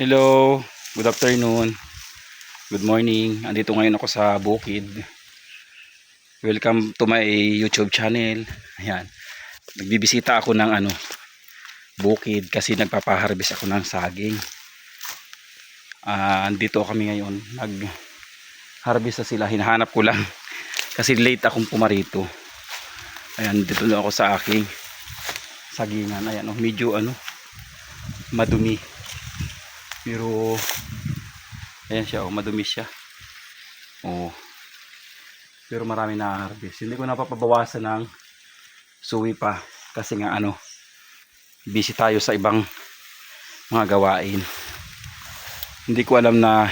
Hello, good afternoon, good morning. Andito ngayon ako sa bukid. Welcome to my YouTube channel. Ayan. Nagbibisita ako ng ano, bukid kasi nagpapaharbis ako ng saging. Ah, andito kami ngayon. Nag-harvest na sila. Hinahanap ko lang kasi late akong pumarito. Ayan, dito na ako sa aking sagingan. Ayan, oh, medyo ano, madumi. Pero ayan siya, oh, madumi siya. Oh. Pero marami na harvest. Hindi ko napapabawasan ng suwi pa kasi nga ano, busy tayo sa ibang mga gawain. Hindi ko alam na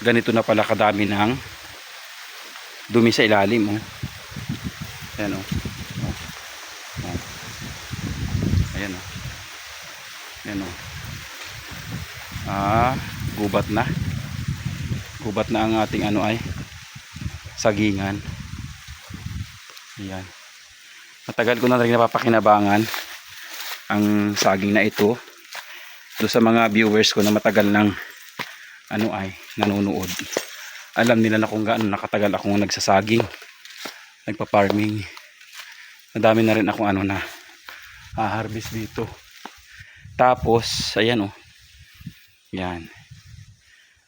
ganito na pala kadami ng dumi sa ilalim, oh. Ayan, oh. Oh. Oh. Ayan, oh. Ayan, oh. Ah, gubat na. Gubat na ang ating ano ay sagingan. Ayan. Matagal ko na rin napapakinabangan ang saging na ito. Do sa mga viewers ko na matagal nang ano ay nanonood. Alam nila na kung gaano nakatagal akong nagsasaging. Nagpa-farming. Madami na rin akong ano na harvest dito. Tapos, ayan oh. Yan.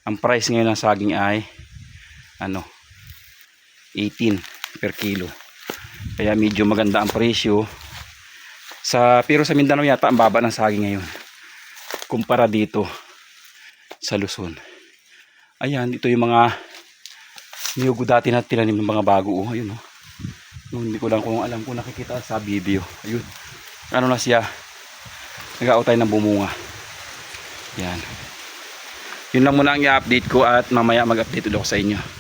Ang price ngayon ng saging ay ano 18 per kilo. Kaya medyo maganda ang presyo. Sa pero sa Mindanao yata ang baba ng saging ngayon. Kumpara dito sa Luzon. Ayan, ito yung mga niyugo dati na tinanim ng mga bago. Oh, ayun oh. No, hindi ko lang kung alam kung nakikita sa video. Ayun. Ano na siya? Nag-autay ng bumunga. Yan. Yun lang muna ang i-update ko at mamaya mag-update ulit ako sa inyo.